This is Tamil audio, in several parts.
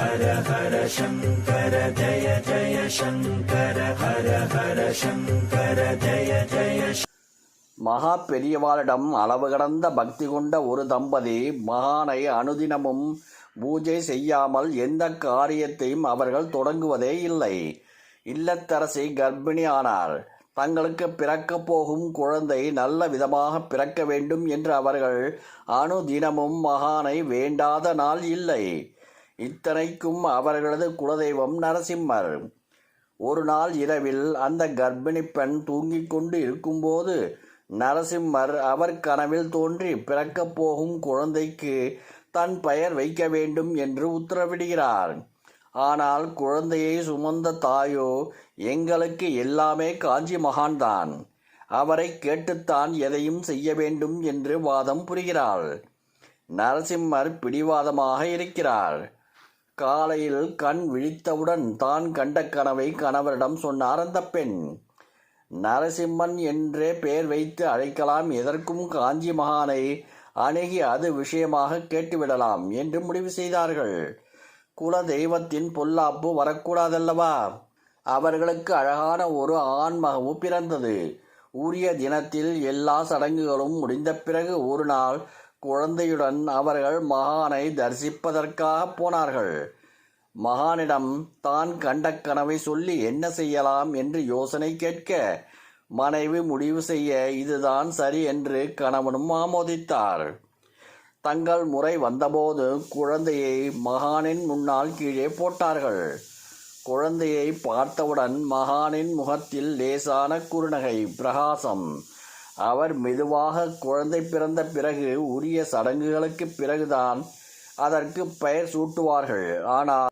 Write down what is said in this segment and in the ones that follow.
ஹர ஹர சங்கர ஜய ஜய சங்கர ஹர ஹர சங்கர ஜய ஜய மகா பெரியவாளிடம் அளவு கடந்த பக்தி கொண்ட ஒரு தம்பதி மகானை அனுதினமும் பூஜை செய்யாமல் எந்த காரியத்தையும் அவர்கள் தொடங்குவதே இல்லை. இல்லத்தரசி கர்ப்பிணி ஆனார் தங்களுக்கு பிறக்கப் போகும் குழந்தை நல்ல விதமாக பிறக்க வேண்டும் என்று அவர்கள் அனுதினமும் மகானை வேண்டாத நாள் இல்லை. இத்தனைக்கும் அவர்களது குலதெய்வம் நரசிம்மர் ஒரு நாள் இரவில் அந்த கர்ப்பிணி பெண் தூங்கிக் கொண்டு இருக்கும்போது நரசிம்மர் அவர் கனவில் தோன்றி பிறக்கப் போகும் குழந்தைக்கு தன் பெயர் வைக்க வேண்டும் என்று உத்தரவிடுகிறார். ஆனால் குழந்தையை சுமந்த தாயோ எங்களுக்கு எல்லாமே காஞ்சி மகான்தான். அவரை கேட்டுத்தான் எதையும் செய்ய வேண்டும் என்று வாதம் புரிகிறாள். நரசிம்மர் பிடிவாதமாக இருக்கிறார். காலையில் கண் விழித்தவுடன் தான் கண்ட கனவை கணவரிடம் சொன்னார் அந்த பெண். நரசிம்மன் என்றே பெயர் வைத்து அழைக்கலாம் எதற்கும் காஞ்சி மகானை அணுகி அது விஷயமாக கேட்டுவிடலாம் என்று முடிவு செய்தார்கள். குல தெய்வத்தின் பொல்லாப்பு வரக்கூடாதல்லவா? அவர்களுக்கு அழகான ஒரு ஆண்மகமும் பிறந்தது. உரிய தினத்தில் எல்லா சடங்குகளும் முடிந்த பிறகு ஒரு நாள் குழந்தையுடன் அவர்கள் மகானை தரிசிப்பதற்காக போனார்கள். மகானிடம் தான் கண்ட கனவை சொல்லி என்ன செய்யலாம்? என்று யோசனை கேட்க மனைவி முடிவு செய்ய இதுதான் சரி என்று கணவனும் ஆமோதித்தார். தங்கள் முறை வந்தபோது குழந்தையை மகானின் முன்னால் கீழே போட்டார்கள். குழந்தையை பார்த்தவுடன் மகானின் முகத்தில் லேசான குறுநகை பிரகாசம். அவர் மெதுவாக குழந்தை பிறந்த பிறகு உரிய சடங்குகளுக்கு பிறகுதான் அதற்கு பெயர் சூட்டுவார்கள். ஆனால்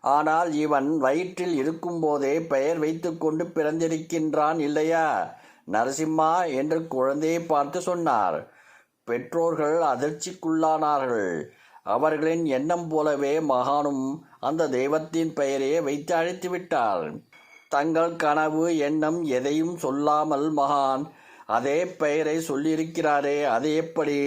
ஆனால் இவன் வயிற்றில் இருக்கும்போதே பெயர் வைத்துக்கொண்டு பிறந்திருக்கின்றான் இல்லையா? நரசிம்மா என்று குழந்தையை பார்த்து சொன்னார். பெற்றோர்கள் அதிர்ச்சிக்குள்ளானார்கள். அவர்களின் எண்ணம் போலவே மகானும் அந்த தெய்வத்தின் பெயரையே வைத்து அழைத்து விட்டார். தங்கள் கனவு எண்ணம் எதையும் சொல்லாமல் மகான் அதே பெயரை சொல்லியிருக்கிறாரே அது எப்படி?